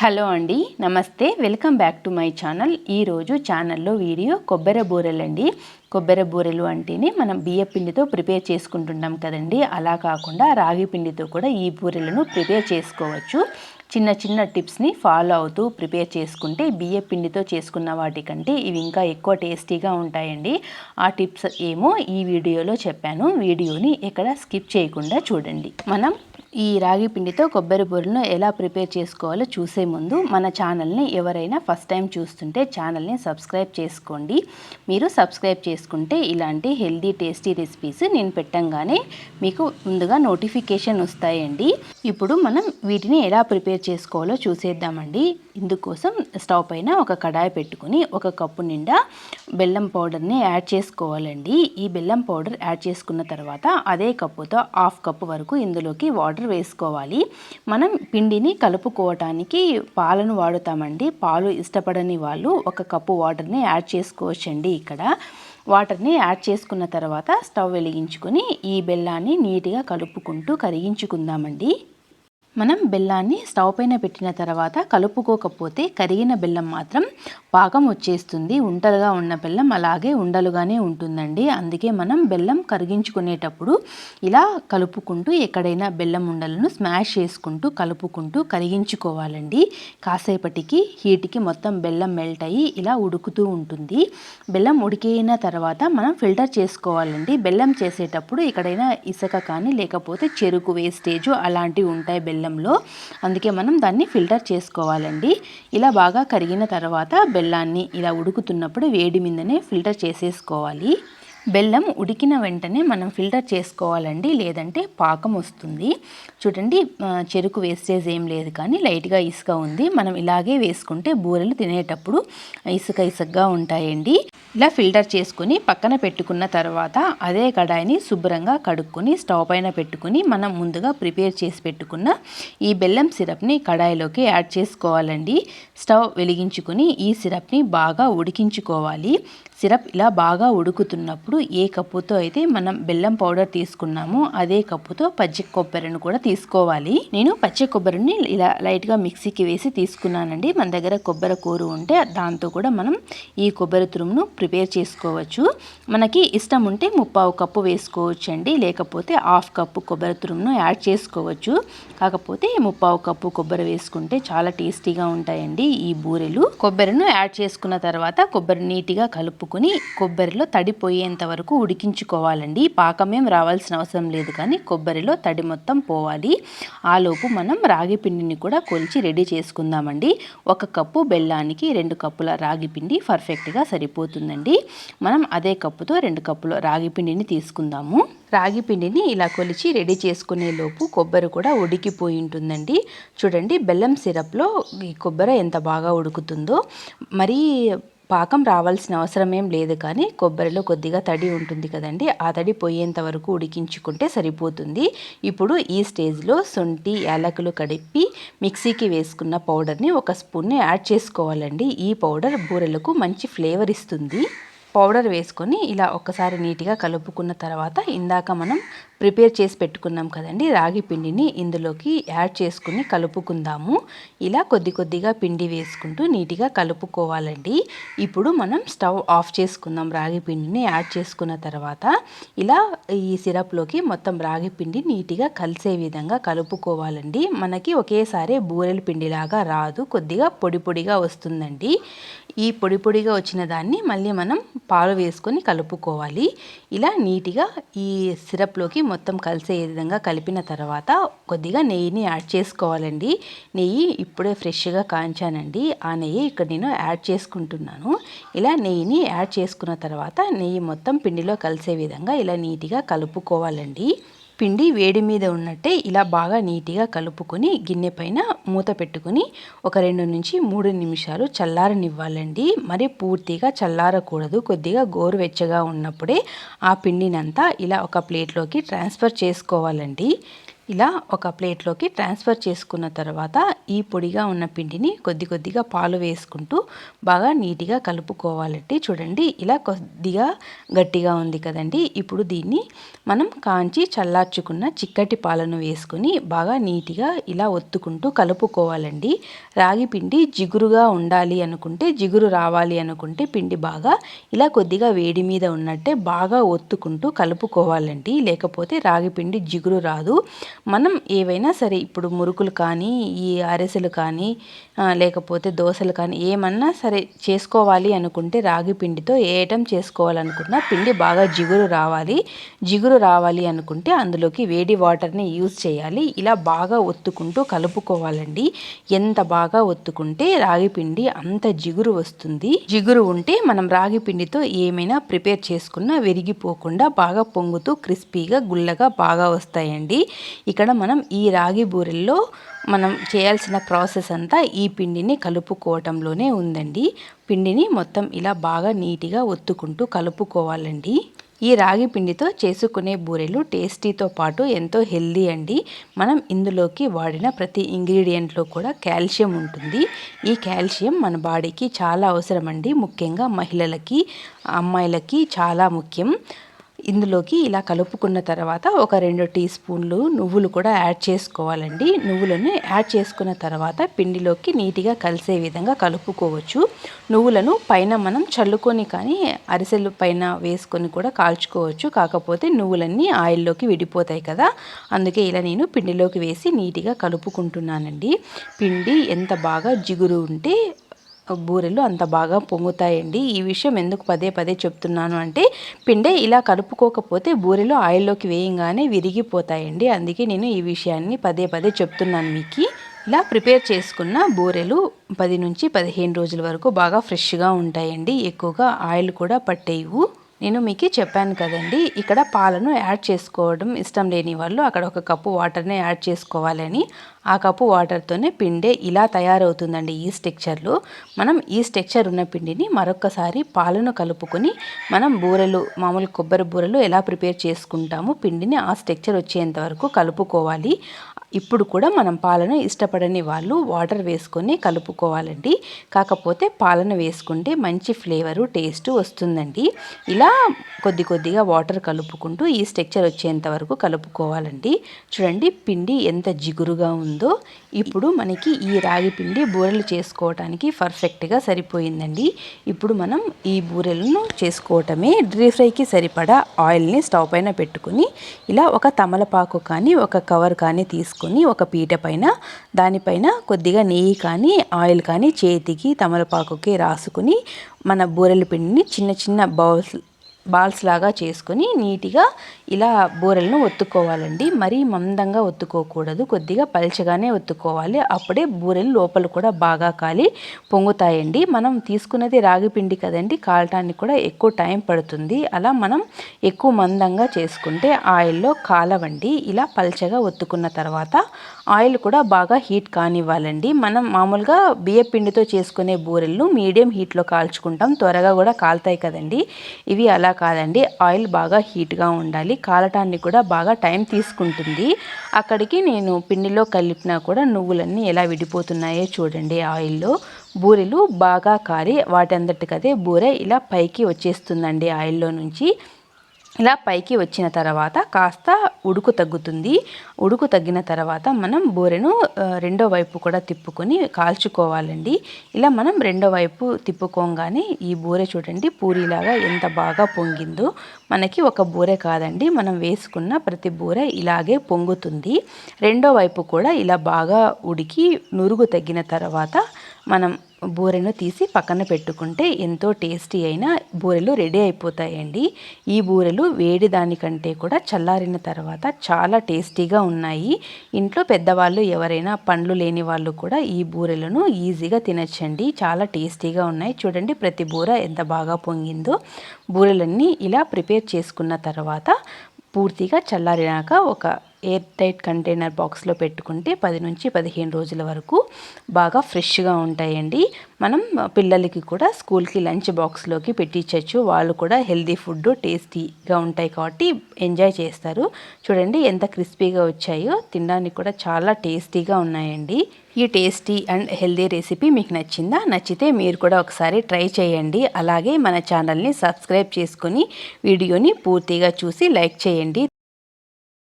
Hello అండి నమస్తే. Welcome back to my channel. ఈరోజు ఛానల్లో వీడియో కొబ్బరి బూరెలండి. కొబ్బరి బూరెలు అంటేనే మనం బియ్య పిండితో ప్రిపేర్ చేసుకుంటున్నాం కదండి. అలా కాకుండా రాగి పిండితో కూడా ఈ బూరెలను ప్రిపేర్ చేసుకోవచ్చు. చిన్న చిన్న టిప్స్ని ఫాలో అవుతూ ప్రిపేర్ చేసుకుంటే బియ్య పిండితో చేసుకున్న వాటికంటే ఇవి ఇంకా ఎక్కువ టేస్టీగా ఉంటాయండి. ఆ టిప్స్ ఏమో ఈ వీడియోలో చెప్పాను. వీడియోని ఎక్కడ స్కిప్ చేయకుండా చూడండి. మనం ఈ రాగి పిండితో కొబ్బరి బూరెలను ఎలా ప్రిపేర్ చేసుకోవాలో చూసే ముందు మన ఛానల్ని ఎవరైనా ఫస్ట్ టైం చూస్తుంటే ఛానల్ని సబ్స్క్రైబ్ చేసుకోండి. మీరు సబ్స్క్రైబ్ చేసుకుంటే ఇలాంటి హెల్దీ టేస్టీ రెసిపీస్ నేను పెట్టంగానే మీకు ముందుగా నోటిఫికేషన్ వస్తాయండి. ఇప్పుడు మనం వీటిని ఎలా ప్రిపేర్ చేసుకోవాలో చూసేద్దామండి. ఇందుకోసం స్టవ్ పైన ఒక కడాయి పెట్టుకుని ఒక కప్పు నిండా బెల్లం పౌడర్ని యాడ్ చేసుకోవాలండి. ఈ బెల్లం పౌడర్ యాడ్ చేసుకున్న తర్వాత అదే కప్పుతో హాఫ్ కప్పు వరకు ఇందులోకి వాటర్ వేసుకోవాలి. మనం పిండిని కలుపుకోవటానికి పాలను వాడుతామండి. పాలు ఇష్టపడని వాళ్ళు ఒక కప్పు వాటర్ని యాడ్ చేసుకోవచ్చండి ఇక్కడ. వాటర్ని యాడ్ చేసుకున్న తర్వాత స్టవ్ వెలిగించుకొని ఈ బెల్లాన్ని నీట్గా కలుపుకుంటూ కరిగించుకుందామండి. మనం బెల్లాన్ని స్టవ్ పైన పెట్టిన తర్వాత కలుపుకోకపోతే కరిగిన బెల్లం మాత్రం పాకం వచ్చేస్తుంది. ఉంటలుగా ఉన్న బెల్లం అలాగే ఉండలుగానే ఉంటుందండి. అందుకే మనం బెల్లం కరిగించుకునేటప్పుడు ఇలా కలుపుకుంటూ ఎక్కడైనా బెల్లం ఉండలను స్మాష్ చేసుకుంటూ కలుపుకుంటూ కరిగించుకోవాలండి. కాసేపటికి హీట్కి మొత్తం బెల్లం మెల్ట్ అయ్యి ఇలా ఉడుకుతూ ఉంటుంది. బెల్లం ఉడికిన తర్వాత మనం ఫిల్టర్ చేసుకోవాలండి. బెల్లం చేసేటప్పుడు ఎక్కడైనా ఇసుక కానీ లేకపోతే చెరుకు వేస్టేజ్ అలాంటివి ఉంటాయి బెల్లం బెల్లంలో. అందుకే మనం దాన్ని ఫిల్టర్ చేసుకోవాలండి. ఇలా బాగా కరిగిన తర్వాత బెల్లాన్ని ఇలా ఉడుకుతున్నప్పుడు వేడి మీదనే ఫిల్టర్ చేసేసుకోవాలి. బెల్లం ఉడికిన వెంటనే మనం ఫిల్టర్ చేసుకోవాలండి. లేదంటే పాకం వస్తుంది. చూడండి చెరుకు వేస్టేజ్ ఏం లేదు కానీ లైట్గా ఇసుక ఉంది. మనం ఇలాగే వేసుకుంటే బూరెలు తినేటప్పుడు ఇసుక ఇసుకగా ఉంటాయండి. ఇలా ఫిల్టర్ చేసుకుని పక్కన పెట్టుకున్న తర్వాత అదే కడాయిని శుభ్రంగా కడుక్కొని స్టవ్ పైన పెట్టుకుని మనం ముందుగా ప్రిపేర్ చేసి పెట్టుకున్న ఈ బెల్లం సిరప్ని కడాయిలోకి యాడ్ చేసుకోవాలండి. స్టవ్ వెలిగించుకుని ఈ సిరప్ని బాగా ఉడికించుకోవాలి. సిరప్ ఇలా బాగా ఉడుకుతున్నప్పుడు ఏ కప్పుతో అయితే మనం బెల్లం పౌడర్ తీసుకున్నామో అదే కప్పుతో పచ్చి కొబ్బరిని కూడా తీసుకోవాలి. నేను పచ్చి కొబ్బరిని ఇలా లైట్గా మిక్సీకి వేసి తీసుకున్నానండి. మన దగ్గర కొబ్బరి కూర ఉంటే దాంతో కూడా మనం ఈ కొబ్బరి తురుమును ప్రిపేర్ చేసుకోవచ్చు. మనకి ఇష్టం ఉంటే ముప్పావు కప్పు వేసుకోవచ్చు అండి లేకపోతే హాఫ్ కప్పు కొబ్బరి తురుమును యాడ్ చేసుకోవచ్చు. కాకపోతే ముప్పావు కప్పు కొబ్బరి వేసుకుంటే చాలా టేస్టీగా ఉంటాయండి ఈ బూరెలు. కొబ్బరిను యాడ్ చేసుకున్న తర్వాత కొబ్బరి నీట్గా కలుపుకొని కొబ్బరిలో తడిపోయేంత వరకు ఉడికించుకోవాలండి. పాకమేం రావాల్సిన అవసరం లేదు కానీ కొబ్బరిలో తడి మొత్తం పోవాలి. ఆలోపు మనం రాగి పిండిని కూడా కొలిచి రెడీ చేసుకుందామండి. ఒక కప్పు బెల్లానికి రెండు కప్పుల రాగి పిండి పర్ఫెక్ట్గా సరిపోతుందండి. మనం అదే కప్పుతో రెండు కప్పుల రాగి పిండిని తీసుకుందాము. రాగి పిండిని ఇలా కొలిచి రెడీ చేసుకునే లోపు కొబ్బరి కూడా ఉడికిపోయి ఉంటుందండి. చూడండి బెల్లం సిరప్లో ఈ కొబ్బరి ఎంత బాగా ఉడుకుతుందో. మరీ పాకం రావాల్సిన అవసరం ఏం లేదు కానీ కొబ్బరిలో కొద్దిగా తడి ఉంటుంది కదండి. ఆ తడి పోయేంత వరకు ఉడికించుకుంటే సరిపోతుంది. ఇప్పుడు ఈ స్టేజ్లో సొంటి యాలకులు కడిపి మిక్సీకి వేసుకున్న పౌడర్ని ఒక స్పూన్ని యాడ్ చేసుకోవాలండి. ఈ పౌడర్ బూరెలకు మంచి ఫ్లేవర్ ఇస్తుంది. పౌడర్ వేసుకొని ఇలా ఒక్కసారి నీట్గా కలుపుకున్న తర్వాత ఇందాక మనం ప్రిపేర్ చేసి పెట్టుకున్నాం కదండి. రాగి పిండిని ఇందులోకి యాడ్ చేసుకుని కలుపుకుందాము. ఇలా కొద్ది కొద్దిగా పిండి వేసుకుంటూ నీట్గా కలుపుకోవాలండి. ఇప్పుడు మనం స్టవ్ ఆఫ్ చేసుకుందాం రాగి పిండిని యాడ్ చేసుకున్న తర్వాత ఇలా ఈ సిరప్లోకి మొత్తం రాగి పిండి నీట్గా కలిసే విధంగా కలుపుకోవాలండి. మనకి ఒకేసారి బూరెల పిండిలాగా రాదు. కొద్దిగా పొడి పొడిగా వస్తుందండి. ఈ పొడి పొడిగా వచ్చిన దాన్ని మళ్ళీ మనం పాలు వేసుకొని కలుపుకోవాలి. ఇలా నీట్గా ఈ సిరప్లోకి మొత్తం కలిసే విధంగా కలిపిన తర్వాత కొద్దిగా నెయ్యిని యాడ్ చేసుకోవాలండి. నెయ్యి ఇప్పుడే ఫ్రెష్గా కాంచానండి. ఆ నెయ్యి ఇక్కడ నేను యాడ్ చేసుకుంటున్నాను. ఇలా నెయ్యిని యాడ్ చేసుకున్న తర్వాత నెయ్యి మొత్తం పిండిలో కలిసే విధంగా ఇలా నీట్గా కలుపుకోవాలండి. పిండి వేడి మీద ఉన్నట్టే ఇలా బాగా నీట్గా కలుపుకొని గిన్నె పైన మూత పెట్టుకుని ఒక రెండు నుంచి మూడు నిమిషాలు చల్లారనివ్వాలండి. మరి పూర్తిగా చల్లారకూడదు. కొద్దిగా గోరువెచ్చగా ఉన్నప్పుడే ఆ పిండినంతా ఇలా ఒక ప్లేట్లోకి ట్రాన్స్ఫర్ చేసుకోవాలండి. ఇలా ఒక ప్లేట్లోకి ట్రాన్స్ఫర్ చేసుకున్న తర్వాత ఈ పొడిగా ఉన్న పిండిని కొద్ది కొద్దిగా పాలు వేసుకుంటూ బాగా నీట్గా కలుపుకోవాలండి చూడండి ఇలా కొద్దిగా గట్టిగా ఉంది కదండి. ఇప్పుడు దీన్ని మనం కాంచి చల్లార్చుకున్న చిక్కటి పాలను వేసుకొని బాగా నీట్గా ఇలా ఒత్తుకుంటూ కలుపుకోవాలండి. రాగి పిండి జిగురుగా ఉండాలి అనుకుంటే జిగురు రావాలి అనుకుంటే పిండి బాగా ఇలా కొద్దిగా వేడి మీద ఉన్నట్టే బాగా ఒత్తుకుంటూ కలుపుకోవాలండి. లేకపోతే రాగి పిండి జిగురు రాదు. మనం ఏవైనా సరే ఇప్పుడు మురుకులు కానీ ఈ అరిసెలు కానీ లేకపోతే దోశలు కానీ ఏమన్నా సరే చేసుకోవాలి అనుకుంటే రాగి పిండితో ఏ ఐటమ్ చేసుకోవాలనుకున్నా పిండి బాగా జిగురు రావాలి. జిగురు రావాలి అనుకుంటే అందులోకి వేడి వాటర్ని యూజ్ చేయాలి. ఇలా బాగా ఒత్తుకుంటూ కలుపుకోవాలండి. ఎంత బాగా ఒత్తుకుంటే రాగి పిండి అంత జిగురు వస్తుంది. జిగురు ఉంటే మనం రాగి పిండితో ఏమైనా ప్రిపేర్ చేసుకున్నా విరిగిపోకుండా బాగా పొంగుతూ క్రిస్పీగా గుల్లగా బాగా వస్తాయండి. ఇక్కడ మనం ఈ రాగి బూరెల్లో మనం చేయాల్సిన ప్రాసెస్ అంతా ఈ పిండిని కలుపుకోవటంలోనే ఉందండి. పిండిని మొత్తం ఇలా బాగా నీట్గా ఒత్తుకుంటూ కలుపుకోవాలండి. ఈ రాగి పిండితో చేసుకునే బూరెలు టేస్టీతో పాటు ఎంతో హెల్దీ అండి. మనం ఇందులోకి వాడిన ప్రతి ఇంగ్రీడియంట్లో కూడా కాల్షియం ఉంటుంది. ఈ కాల్షియం మన బాడీకి చాలా అవసరం అండి ముఖ్యంగా మహిళలకి అమ్మాయిలకి చాలా ముఖ్యం. ఇందులోకి ఇలా కలుపుకున్న తర్వాత ఒక రెండు టీ స్పూన్లు నువ్వులు కూడా యాడ్ చేసుకోవాలండి. నువ్వులను యాడ్ చేసుకున్న తర్వాత పిండిలోకి నీట్గా కలిసే విధంగా కలుపుకోవచ్చు. నువ్వులను పైన మనం చల్లుకొని కానీ అరిసెలు పైన వేసుకొని కూడా కాల్చుకోవచ్చు. కాకపోతే నువ్వులన్నీ ఆయిల్లోకి విడిపోతాయి కదా. అందుకే ఇలా నేను పిండిలోకి వేసి నీట్గా కలుపుకుంటున్నానండి. పిండి ఎంత బాగా జిగురు ఉంటే బూరెలు అంత బాగా పొంగుతాయండి. ఈ విషయం ఎందుకు పదే పదే చెప్తున్నాను అంటే పిండే ఇలా కలుపుకోకపోతే బూరెలు ఆయిల్లోకి వేయంగానే విరిగిపోతాయండి. అందుకే నేను ఈ విషయాన్ని పదే పదే చెప్తున్నాను మీకు. ఇలా ప్రిపేర్ చేసుకున్న బూరెలు పది నుంచి పదిహేను రోజుల వరకు బాగా ఫ్రెష్గా ఉంటాయండి. ఎక్కువగా ఆయిల్ కూడా పట్టేవు నేను మీకు చెప్పాను కదండి ఇక్కడ పాలను యాడ్ చేసుకోవడం ఇష్టం లేని వాళ్ళు అక్కడ ఒక కప్పు వాటర్ని యాడ్ చేసుకోవాలని. ఆ కప్పు వాటర్తోనే పిండే ఇలా తయారవుతుందండి ఈ స్టెక్చర్లో మనం ఈ స్టెక్చర్ ఉన్న పిండిని మరొకసారి పాలను కలుపుకొని మనం బూరెలు మామూలు కొబ్బరి బూరెలు ఎలా ప్రిపేర్ చేసుకుంటామో పిండిని ఆ స్టెక్చర్ వచ్చేంత వరకు కలుపుకోవాలి. ఇప్పుడు కూడా మనం పాలను ఇష్టపడని వాళ్ళు వాటర్ వేసుకొని కలుపుకోవాలండి. కాకపోతే పాలను వేసుకుంటే మంచి ఫ్లేవరు టేస్ట్ వస్తుందండి. ఇలా కొద్ది కొద్దిగా వాటర్ కలుపుకుంటూ ఈ స్ట్రక్చర్ వచ్చేంత వరకు కలుపుకోవాలండి. చూడండి పిండి ఎంత జిగురుగా ఉందో. ఇప్పుడు మనకి ఈ రాగి పిండి బూరెలు చేసుకోవటానికి పర్ఫెక్ట్గా సరిపోయిందండి. ఇప్పుడు మనం ఈ బూరెలను చేసుకోవటమే. డ్రీ ఫ్రైకి సరిపడా ఆయిల్ని స్టవ్ పైన పెట్టుకుని ఇలా ఒక తమలపాకు కానీ ఒక కవర్ కానీ తీసుకొని తీసుకొని ఒక పీట పైన దానిపైన కొద్దిగా నెయ్యి కానీ ఆయిల్ కానీ చేతికి తమలపాకుకి రాసుకుని మన బూరెల పిండిని చిన్న చిన్న బౌల్స్ బాల్స్ లాగా చేసుకొని నీట్గా ఇలా బూరెలను ఒత్తుకోవాలండి. మరీ మందంగా ఒత్తుకోకూడదు. కొద్దిగా పల్చగానే ఒత్తుకోవాలి. అప్పుడే బూరెలు లోపల కూడా బాగా కాలి పొంగుతాయండి. మనం తీసుకున్నది రాగి పిండి కదండి కాలటానికి కూడా ఎక్కువ టైం పడుతుంది. అలా మనం ఎక్కువ మందంగా చేసుకుంటే ఆయిల్లో కాలవండి. ఇలా పల్చగా ఒత్తుకున్న తర్వాత ఆయిల్ కూడా బాగా హీట్ కానివ్వాలండి. మనం మామూలుగా బియ్య పిండితో చేసుకునే బూరెలను మీడియం హీట్లో కాల్చుకుంటాం. త్వరగా కూడా కాలుతాయి కదండి. ఇవి అలా కాదండి ఆయిల్ బాగా హీట్గా ఉండాలి. కాలటాన్ని కూడా బాగా టైం తీసుకుంటుంది. అక్కడికి నేను పిండిలో కలిపినా కూడా నువ్వులన్నీ ఎలా విడిపోతున్నాయో చూడండి ఆయిల్లో. బూరెలు బాగా కారి వాటి అందటికదే బూరె ఇలా పైకి వచ్చేస్తుందండి ఆయిల్లో నుంచి. ఇలా పైకి వచ్చిన తర్వాత కాస్త ఉడుకు తగ్గుతుంది. ఉడుకు తగ్గిన తర్వాత మనం బూరెను రెండో వైపు కూడా తిప్పుకొని కాల్చుకోవాలండి. ఇలా మనం రెండో వైపు తిప్పుకోగానే ఈ బూరె చూడండి పూరిలాగా ఎంత బాగా పొంగిందో. మనకి ఒక బూరె కాదండి. మనం వేసుకున్న ప్రతి బూరె ఇలాగే పొంగుతుంది. రెండో వైపు కూడా ఇలా బాగా ఉడికి నురుగు తగ్గిన తర్వాత మనం బూరెను తీసి పక్కన పెట్టుకుంటే ఎంతో టేస్టీ అయిన బూరెలు రెడీ అయిపోతాయండి. ఈ బూరెలు వేడి దానికంటే కూడా చల్లారిన తర్వాత చాలా టేస్టీగా ఉన్నాయి. ఇంట్లో పెద్దవాళ్ళు ఎవరైనా పండ్లు లేని వాళ్ళు కూడా ఈ బూరెలను ఈజీగా తినచ్చండి. చాలా టేస్టీగా ఉన్నాయి. చూడండి ప్రతి బూర ఎంత బాగా పొంగిందో. బూరెలన్నీ ఇలా ప్రిపేర్ చేసుకున్న తర్వాత పూర్తిగా చల్లారినాక ఒక ఎయిర్ టైట్ కంటైనర్ బాక్స్లో పెట్టుకుంటే పది నుంచి పదిహేను రోజుల వరకు బాగా ఫ్రెష్గా ఉంటాయండి. మనం పిల్లలకి కూడా స్కూల్కి లంచ్ బాక్స్లోకి పెట్టించవచ్చు వాళ్ళు కూడా హెల్దీ ఫుడ్ టేస్టీగా ఉంటాయి కాబట్టి ఎంజాయ్ చేస్తారు. చూడండి ఎంత క్రిస్పీగా వచ్చాయో. తినడానికి కూడా చాలా టేస్టీగా ఉన్నాయండి. ఈ టేస్టీ అండ్ హెల్దీ రెసిపీ మీకు నచ్చిందా? నచ్చితే మీరు కూడా ఒకసారి ట్రై చేయండి. అలాగే మన ఛానల్ని సబ్స్క్రైబ్ చేసుకొని వీడియోని పూర్తిగా చూసి లైక్ చేయండి.